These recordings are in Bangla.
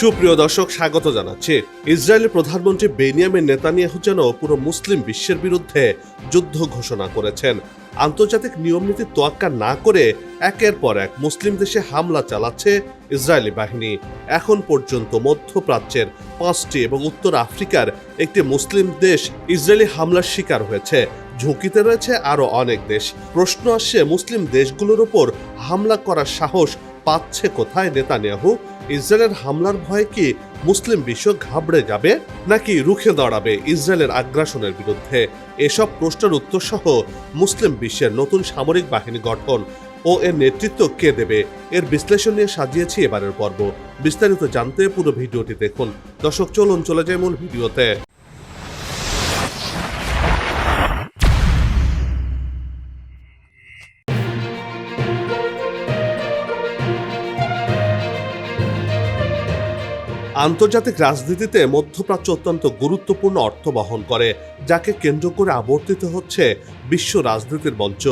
সুপ্রিয় দর্শক, স্বাগত জানাচ্ছি। ইসরায়েলের প্রধানমন্ত্রী বেনিয়ামিন নেতানিয়াহু যেন পুরো মুসলিম বিশ্বের বিরুদ্ধে যুদ্ধ ঘোষণা করেছেন। আন্তর্জাতিক নিয়ম নিয়মনীতি তোয়াক্কা না করে একের পর এক মুসলিম দেশে হামলা চালাচ্ছে ইসরায়েলি বাহিনী। এখন পর্যন্ত মধ্যপ্রাচ্যের পাঁচটি এবং উত্তর আফ্রিকার একটি মুসলিম দেশ ইসরায়েলি হামলার শিকার হয়েছে। ঝুঁকিতে রয়েছে আরও অনেক দেশ। প্রশ্ন আসছে, মুসলিম দেশগুলোর ওপর হামলা করার সাহস পাচ্ছে কোথায় নেতানিয়াহু? ইসরায়েলের হামলার ভয়ে কি মুসলিম বিশ্ব ঘাবড়ে যাবে, নাকি রুখে দাঁড়াবে ইসরায়েলের আগ্রাসনের বিরুদ্ধে? এসব প্রশ্নের উত্তর সহ মুসলিম বিশ্বের নতুন সামরিক বাহিনী গঠন ও এর নেতৃত্ব কে দেবে, এর বিশ্লেষণ নিয়ে সাজিয়েছি এবারের পর্ব। বিস্তারিত জানতে পুরো ভিডিওটি দেখুন। দর্শক, চলুন, চলে যায় মূল ভিডিওতে। আন্তর্জাতিক রাজনীতিতে মধ্যপ্রাচ্য অত্যন্ত গুরুত্বপূর্ণ অর্থ বহন করে, যাকে কেন্দ্র করে আবর্তিত হচ্ছে বিশ্ব রাজনীতির মঞ্চ।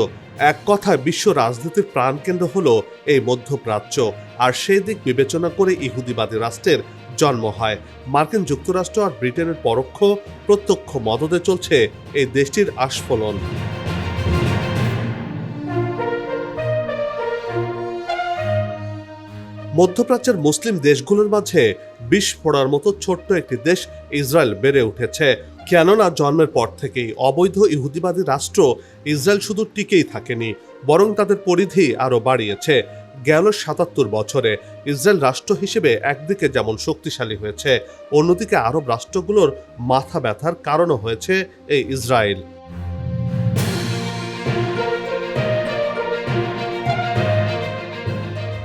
এক কথায়, বিশ্ব রাজনীতির প্রাণকেন্দ্র হল এই মধ্যপ্রাচ্য। আর সেই দিক বিবেচনা করে ইহুদিবাদী রাষ্ট্রের জন্ম হয়। মার্কিন যুক্তরাষ্ট্র আর ব্রিটেনের পরোক্ষ প্রত্যক্ষ মদদে চলছে এই দেশটির আস্ফলন। মধ্যপ্রাচ্যের মুসলিম দেশগুলোর মাঝে বিষ ফোড়ার মতো ছোট্ট একটি দেশ ইসরায়েল বেড়ে উঠেছে। কেননা জন্মের পর থেকেই অবৈধ ইহুদিবাদী রাষ্ট্র ইসরায়েল শুধু টিকেই থাকেনি, বরং তাদের পরিধি আরও বাড়িয়েছে। গেল সাতাত্তর বছরে ইসরায়েল রাষ্ট্র হিসেবে একদিকে যেমন শক্তিশালী হয়েছে, অন্যদিকে আরব রাষ্ট্রগুলোর মাথা ব্যথার কারণও হয়েছে এই ইসরায়েল।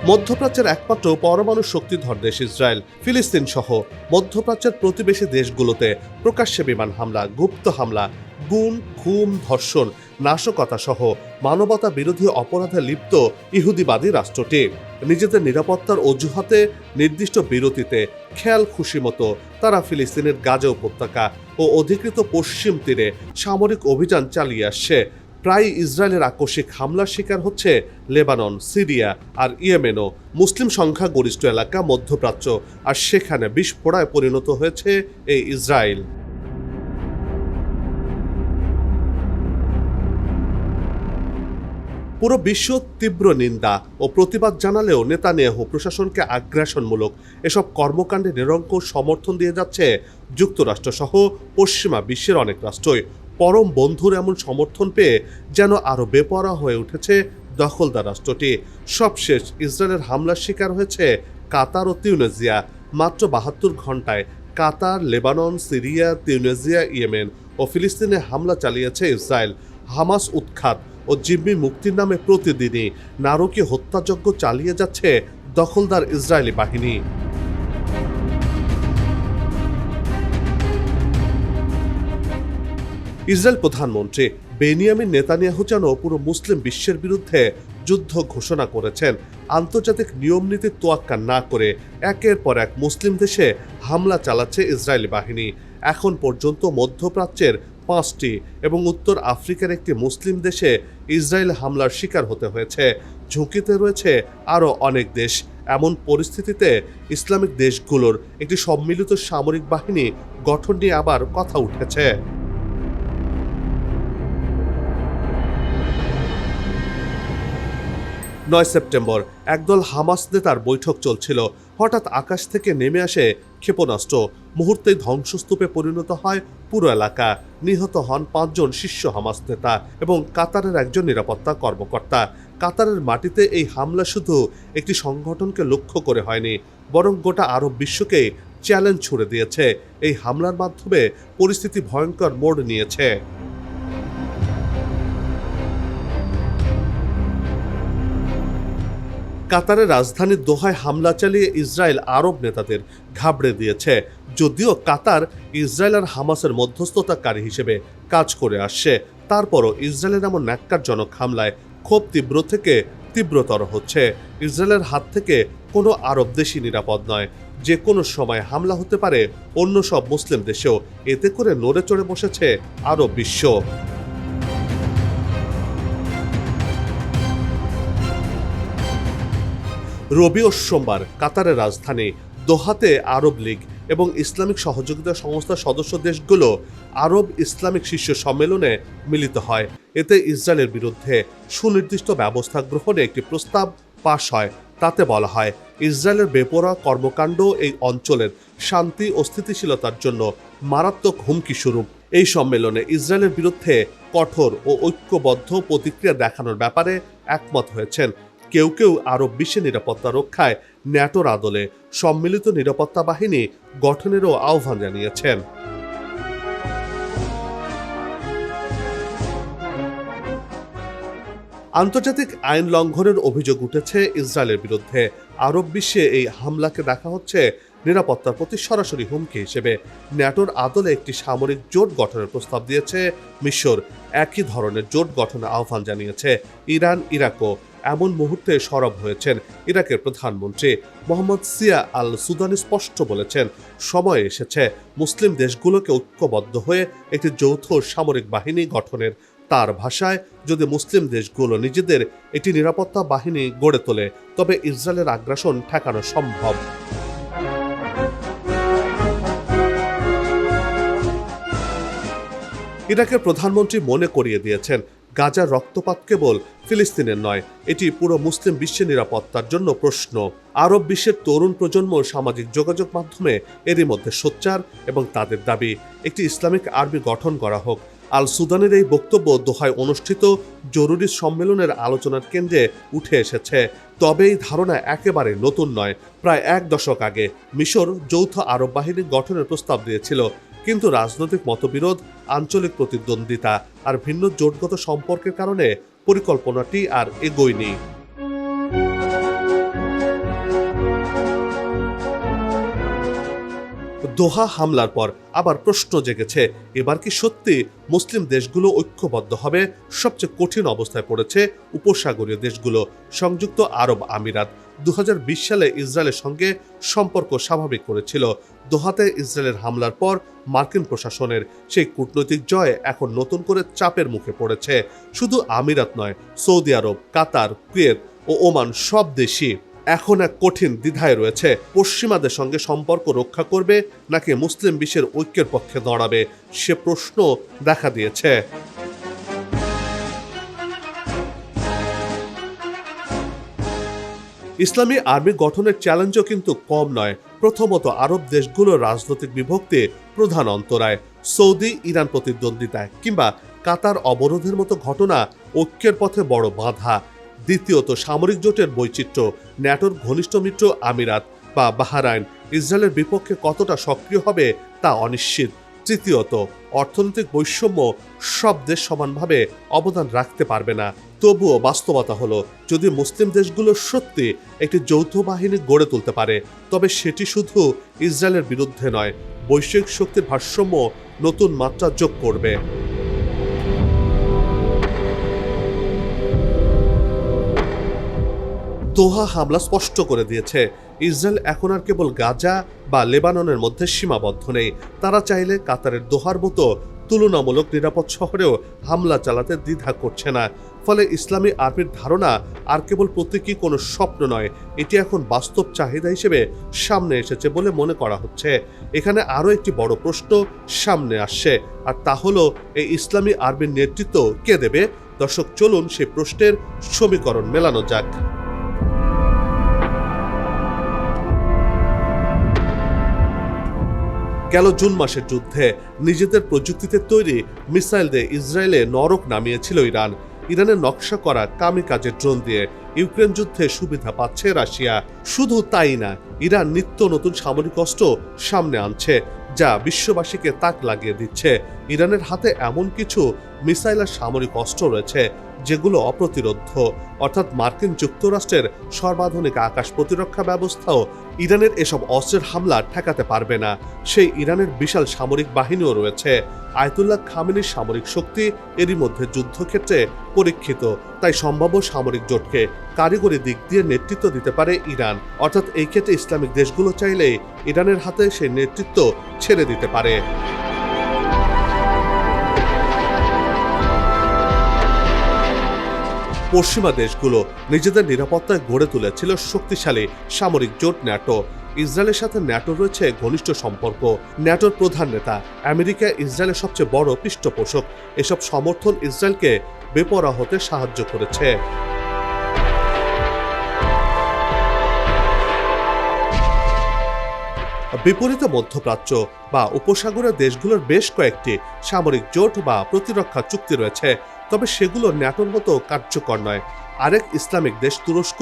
মধ্যপ্রাচ্যের একমাত্র পরমাণু শক্তিধর দেশ ইসরায়েল, ফিলিস্তিন সহ মধ্যপ্রাচ্যের প্রতিবেশী দেশগুলোতে প্রকাশ্যে বিমান হামলা, গুপ্ত হামলা, গুম খুন ধর্ষণ, নাশকতা সহ মানবতা বিরোধী অপরাধে লিপ্ত ইহুদিবাদী রাষ্ট্রটি। নিজেদের নিরাপত্তার অজুহাতে নির্দিষ্ট বিরতিতে খেয়াল খুশি মতো তারা ফিলিস্তিনের গাজা উপত্যকা ও অধিকৃত পশ্চিম তীরে সামরিক অভিযান চালিয়ে আসছে। প্রায় ইসরায়েলের আকস্মিক হামলার শিকার হচ্ছে লেবানন, সিরিয়া আর ইয়েমেনও। মুসলিম সংখ্যাগরিষ্ঠ এলাকা, মধ্যপ্রাচ্য আর সেখানে বিস্ফোড়ায় পরিণত হয়েছে এই ইসরায়েল। পুরো বিশ্ব তীব্র নিন্দা ও প্রতিবাদ জানালেও নেতানিয়াহু প্রশাসনকে আগ্রাসনমূলক এসব কর্মকাণ্ডে নিরঙ্কুশ সমর্থন দিয়ে যাচ্ছে যুক্তরাষ্ট্রসহ পশ্চিমা বিশ্বের অনেক রাষ্ট্রই। পরম বন্ধুর এমন সমর্থন পেয়ে যেন আরও বেপরা হয়ে উঠেছে দখলদার রাষ্ট্রটি। সবশেষ ইসরায়েলের হামলার শিকার হয়েছে কাতার ও তিউনেজিয়া। মাত্র বাহাত্তর ঘন্টায় Qatar, Lebanon, Syria, Tunisia, Yemen ও ফিলিস্তিনে হামলা চালিয়েছে ইসরায়েল। হামাস উৎখাত ও জিম্মি মুক্তির নামে প্রতিদিনই নারকীয় হত্যাযজ্ঞ চালিয়ে যাচ্ছে দখলদার ইসরায়েলি বাহিনী। ইসরায়েল প্রধানমন্ত্রী বেনিয়ামিন নেতানিয়াহু যেন পুরো মুসলিম বিশ্বের বিরুদ্ধে যুদ্ধ ঘোষণা করেছেন। আন্তর্জাতিক নিয়মনীতি তোয়াক্কা না করে একের পর এক মুসলিম দেশে হামলা চালাচ্ছে ইসরায়েলি বাহিনী। এখন পর্যন্ত মধ্যপ্রাচ্যের পাঁচটি এবং উত্তর আফ্রিকার একটি মুসলিম দেশে ইসরায়েল হামলার শিকার হতে হয়েছে। ঝুঁকিতে রয়েছে আরও অনেক দেশ। এমন পরিস্থিতিতে ইসলামিক দেশগুলোর একটি সম্মিলিত সামরিক বাহিনী গঠন নিয়ে আবার কথা উঠেছে। নয় সেপ্টেম্বর একদল হামাস নেতার বৈঠক চলছিল। হঠাৎ আকাশ থেকে নেমে আসে ক্ষেপণাস্ত্র। মুহূর্তেই ধ্বংসস্তূপে পরিণত হয় পুরো এলাকা। নিহত হন পাঁচজন শীর্ষ হামাস নেতা এবং কাতারের একজন নিরাপত্তা কর্মকর্তা। কাতারের মাটিতে এই হামলা শুধু একটি সংগঠনকে লক্ষ্য করে হয়নি, বরং গোটা আরব বিশ্বকে চ্যালেঞ্জ ছুড়ে দিয়েছে। এই হামলার মাধ্যমে পরিস্থিতি ভয়ঙ্কর মোড় নিয়েছে। কাতারের রাজধানী দোহায় হামলা চালিয়ে ইসরায়েল আরব নেতাদের ঘাবড়ে দিয়েছে। যদিও কাতার ইসরায়েল আর হামাসের মধ্যস্থতাকারী হিসেবে কাজ করে আসছে, তারপরও ইসরায়েলের এমন ন্যাক্কারজনক হামলায় ক্ষোভ তীব্র থেকে তীব্রতর হচ্ছে। ইসরায়েলের হাত থেকে কোনো আরব দেশই নিরাপদ নয়। যে কোনো সময় হামলা হতে পারে, অন্য সব মুসলিম দেশেও এতে করে নড়ে চড়ে বসেছে আরব বিশ্ব। রবি ও সোমবার কাতারের রাজধানী দোহাতে আরব লীগ এবং ইসলামিক সহযোগিতা সংস্থার সদস্য দেশগুলো আরব ইসলামিক শীর্ষ সম্মেলনে মিলিত হয়। এতে ইসরায়েলের বিরুদ্ধে সুনির্দিষ্ট ব্যবস্থা গ্রহণে একটি প্রস্তাব পাশ হয়। তাতে বলা হয়, ইসরায়েলের বেপরোয়া কর্মকাণ্ড এই অঞ্চলের শান্তি ও স্থিতিশীলতার জন্য মারাত্মক হুমকি স্বরূপ। এই সম্মেলনে ইসরায়েলের বিরুদ্ধে কঠোর ও ঐক্যবদ্ধ প্রতিক্রিয়া দেখানোর ব্যাপারে একমত হয়েছেন কেউ কেউ আরব বিশ্বে নিরাপত্তা রক্ষায় ন্যাটোর আদলে সম্মিলিত নিরাপত্তা বাহিনী গঠনেরও আহ্বান জানিয়েছেন। আন্তর্জাতিক আইন লঙ্ঘনের অভিযোগ উঠেছে ইসরায়েলের বিরুদ্ধে। আরব বিশ্বে এই হামলাকে দেখা হচ্ছে নিরাপত্তার প্রতি সরাসরি হুমকি হিসেবে। ন্যাটোর আদলে একটি সামরিক জোট গঠনের প্রস্তাব দিয়েছে মিশর। একই ধরনের জোট গঠনের আহ্বান জানিয়েছে ইরান ইরাকও এমন মুহূর্তে সরব হয়েছেন ইরাকের প্রধানমন্ত্রী মোহাম্মদ সিয়া আল সুদানি স্পষ্ট বলেছেন, সময় এসেছে, মুসলিম দেশগুলোকে ঐক্যবদ্ধ হয়ে একটি যৌথ সামরিক বাহিনী গঠনের। তার ভাষায়, যদি মুসলিম দেশগুলো নিজেদের একটি নিরাপত্তা বাহিনী গড়ে তোলে, তবে ইসরায়েলের আগ্রাসন ঠেকানো সম্ভব। ইরাকের প্রধানমন্ত্রী মনে করিয়ে দিয়েছেন গাজার রক্তপাত কেবল ফিলিস্তিনের নয়, এটি পুরো মুসলিম বিশ্বের নিরাপত্তার জন্য প্রশ্ন। আরব বিশ্বের তরুণ প্রজন্ম সামাজিক যোগাযোগ মাধ্যমে এরই মধ্যে সোচ্চার এবং তাদের দাবি, একটি ইসলামিক আর্মি গঠন করা হোক। আল সুদানের এই বক্তব্য দোহায় অনুষ্ঠিত জরুরি সম্মেলনের আলোচনার কেন্দ্রে উঠে এসেছে। তবে এই ধারণা একেবারে নতুন নয়, প্রায় এক দশক আগে মিশর যৌথ আরব বাহিনী গঠনের প্রস্তাব দিয়েছিল। কিন্তু রাজনৈতিক মতবিরোধ, আঞ্চলিক প্রতিদ্বন্দ্বিতা আর ভিন্ন জোটগত সম্পর্কের কারণে পরিকল্পনাটি আর এগোয়নি। দোহা হামলার পর আবার প্রশ্ন জেগেছে, এবার কি সত্যি মুসলিম দেশগুলো ঐক্যবদ্ধ হবে? সবচেয়ে কঠিন অবস্থায় পড়েছে উপসাগরীয় দেশগুলো, সংযুক্ত আরব আমিরাত। দু হাজার বিশ সালে ইসরায়েলের সঙ্গে সম্পর্ক স্বাভাবিক করেছিল দোহাতে ইসরায়েলের হামলার পর মার্কিন প্রশাসনের সেই কূটনৈতিক জয় এখন নতুন করে চাপের মুখে পড়েছে। শুধু আমিরাত নয়, সৌদি আরব, কাতার, কুয়েত ও ওমান সব দেশই এখন এক কঠিন দ্বিধায় রয়েছে। পশ্চিমাদের সঙ্গে সম্পর্ক রক্ষা করবে নাকি মুসলিম বিশ্বের ঐক্যের পক্ষে দাঁড়াবে সে প্রশ্ন দেখা দিয়েছে। ইসলামী আর্মি গঠনের চ্যালেঞ্জও কিন্তু কম নয়। প্রথমত আরব দেশগুলোর রাজনৈতিক বিভক্তি প্রধান অন্তরায়। সৌদি, ইরান প্রতিদ্বন্দ্বিতায় কিংবা কাতার অবরোধের মতো ঘটনা ঐক্যের পথে বড় বাধা। দ্বিতীয়ত সামরিক জোটের বৈচিত্র্য, ন্যাটোর ঘনিষ্ঠ মিত্র আমিরাত বা বাহারাইন। ইসরায়েলের বিপক্ষে কতটা সক্রিয় হবে তা অনিশ্চিত। তৃতীয়ত, অর্থনৈতিক বৈষম্য সব দেশ সমানভাবে অবদান রাখতে পারবে না। তবুও বাস্তবতা হলো, যদি মুসলিম দেশগুলো সত্যি একটি যৌথ বাহিনী গড়ে তুলতে পারে, তবে সেটি শুধু ইসরায়েলের বিরুদ্ধে নয়, বৈশ্বিক শক্তির ভারসাম্য নতুন মাত্রা যোগ করবে। দোহা হামলা স্পষ্ট করে দিয়েছে ইসরায়েল এখন আর কেবল গাজা বা লেবাননের মধ্যে সীমাবদ্ধ নেই। তারা চাইলে কাতারের দোহার মতো তুলনামূলক নিরাপদ শহরেও হামলা চালাতে দ্বিধা করছে না। ফলে ইসলামী আর্মির ধারণা, আর কেবল প্রতীকী কোনো স্বপ্ন নয়, এটি এখন বাস্তব চাহিদা হিসেবে সামনে এসেছে বলে মনে করা হচ্ছে। এখানে আরও একটি বড় প্রশ্ন সামনে আসছে, আর তা হলো, এই ইসলামী আর্মির নেতৃত্ব কে দেবে? দর্শক, চলুন সেই প্রশ্নের সমীকরণ মেলানো যাক। গেল জুন মাসের যুদ্ধে। নিজেদের প্রযুক্তিতে তৈরি মিসাইল দিয়ে ইসরায়েলে নরক নামিয়েছিল ইরান। ইরানের নকশা করা কামি কাজের ড্রোন দিয়ে ইউক্রেন যুদ্ধে সুবিধা পাচ্ছে রাশিয়া। শুধু তাই না, ইরান নিত্য নতুন সামরিক অস্ত্র সামনে আনছে, যা বিশ্ববাসীকে তাক লাগিয়ে দিচ্ছে। ইরানের হাতে এমন কিছু মিসাইল আর সামরিক অস্ত্র রয়েছে, যেগুলো অপ্রতিরোধ্য। অর্থাৎ মার্কিন যুক্তরাষ্ট্রের সর্বাধুনিক আকাশ প্রতিরক্ষা ব্যবস্থাও ইরানের এসব অস্ত্রের হামলা ঠেকাতে পারবে না। সেই ইরানের বিশাল সামরিক বাহিনীও রয়েছে। আয়তুল্লাহ খামেনির সামরিক শক্তি এরই মধ্যে যুদ্ধক্ষেত্রে পরীক্ষিত। তাই সম্ভাব্য সামরিক জোটকে কারিগরি দিক দিয়ে নেতৃত্ব দিতে পারে ইরান। অর্থাৎ এই ক্ষেত্রে ইসলামিক দেশগুলো চাইলেই ইরানের হাতে সেই নেতৃত্ব ছেড়ে দিতে পারে। পশ্চিমা দেশগুলো নিজেদের নিরাপত্তায় গড়ে তুলেছিল শক্তিশালী সামরিক জোট ন্যাটো। ইসরায়েলের সাথে ন্যাটো রয়েছে ঘনিষ্ঠ সম্পর্ক। ন্যাটোর প্রধান নেতা আমেরিকা ইসরায়েলের সবচেয়ে বড় পৃষ্ঠপোষক। এসব সমর্থন ইসরায়েলকে বেপরা হতে সাহায্য করেছে। বিপরীতে মধ্যপ্রাচ্য বা উপসাগরের দেশগুলোর বেশ কয়েকটি সামরিক জোট বা প্রতিরক্ষা চুক্তি রয়েছে। তবে সেগুলো ন্যাটোর মতো কার্যকর নয়। আরেক ইসলামিক দেশ তুরস্ক,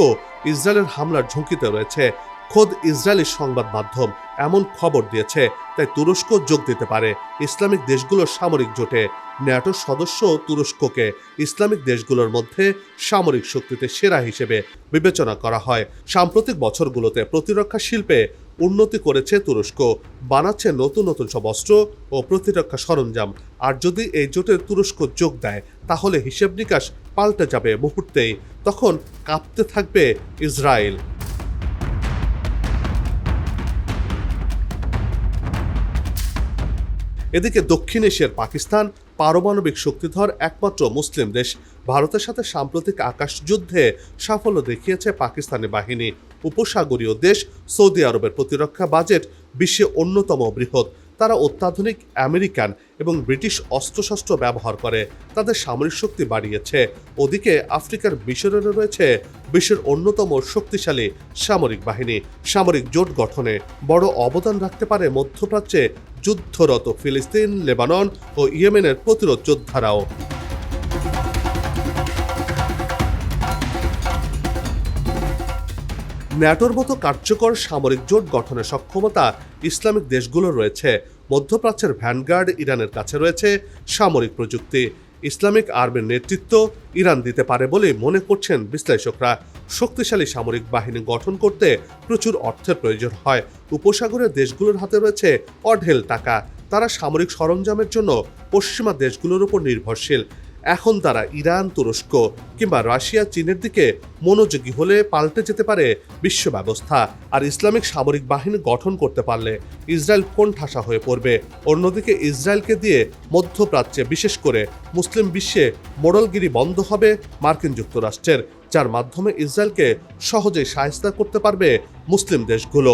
ইসরায়েলের হামলার ঝুঁকিতে রয়েছে। খোদ ইসরায়েলি সংবাদ মাধ্যম এমন খবর দিয়েছে, তাই তুরস্ক যোগ দিতে পারে। ইসলামিক দেশগুলোর সামরিক জোটে। ন্যাটোর সদস্য তুরস্ককে ইসলামিক দেশগুলোর মধ্যে সামরিক শক্তিতে সেরা হিসেবে বিবেচনা করা হয়। সাম্প্রতিক বছরগুলোতে প্রতিরক্ষা শিল্পে উন্নতি করেছে তুরস্ক। বানাচ্ছে নতুন নতুন সব অস্ত্র ও প্রতিরক্ষা সরঞ্জাম। আর যদি এই জোটে তুরস্ক যোগ দেয়, তাহলে হিসেব নিকাশ পাল্টে যাবে মুহূর্তেই। তখন কাঁপতে থাকবে ইসরায়েল। এদিকে দক্ষিণ এশিয়ার পাকিস্তান পারমাণবিক শক্তিধর একমাত্র মুসলিম দেশ। ভারতের সাথে সাম্প্রতিক আকাশ যুদ্ধে সাফল্য দেখিয়েছে পাকিস্তানি বাহিনী। উপসাগরীয় দেশ সৌদি আরবের প্রতিরক্ষা বাজেট বিশ্বে অন্যতম বৃহৎ। তারা অত্যাধুনিক আমেরিকান এবং ব্রিটিশ অস্ত্রশস্ত্র ব্যবহার করে। তাদের সামরিক শক্তি বাড়িয়েছে। ওদিকে আফ্রিকার মিশরে রয়েছে বিশ্বের অন্যতম শক্তিশালী সামরিক বাহিনী। সামরিক জোট গঠনে বড় অবদান রাখতে পারে মধ্যপ্রাচ্যে যুদ্ধরত ফিলিস্তিন, লেবানন ও ইয়েমেনের প্রতিরোধ যোদ্ধারাও। ন্যাটোর মতো কার্যকর সামরিক জোট গঠনের সক্ষমতা ইসলামিক দেশগুলোর রয়েছে। মধ্যপ্রাচ্যের ভ্যানগার্ড ইরানের কাছে রয়েছে সামরিক প্রযুক্তি। ইসলামিক আর্মির নেতৃত্ব ইরান দিতে পারে বলে মনে করছেন বিশ্লেষকরা। শক্তিশালী সামরিক বাহিনী গঠন করতে প্রচুর অর্থের প্রয়োজন হয়। উপসাগরের দেশগুলোর হাতে রয়েছে অঢেল টাকা। তারা সামরিক সরঞ্জামের জন্য পশ্চিমা দেশগুলোর উপর নির্ভরশীল। এখন তারা ইরান, তুরস্ক কিংবা রাশিয়া, চীনের দিকে মনোযোগী হলে পাল্টে যেতে পারে বিশ্ব ব্যবস্থা আর ইসলামিক সামরিক বাহিনী গঠন করতে পারলে ইসরায়েল কোন ঠাসা হয়ে পড়বে? অন্যদিকে ইসরায়েলকে দিয়ে মধ্যপ্রাচ্যে বিশেষ করে মুসলিম বিশ্বে মোড়লগিরি বন্ধ হবে মার্কিন যুক্তরাষ্ট্রের, যার মাধ্যমে ইসরায়েলকে সহজেই সায়স্তা করতে পারবে মুসলিম দেশগুলো।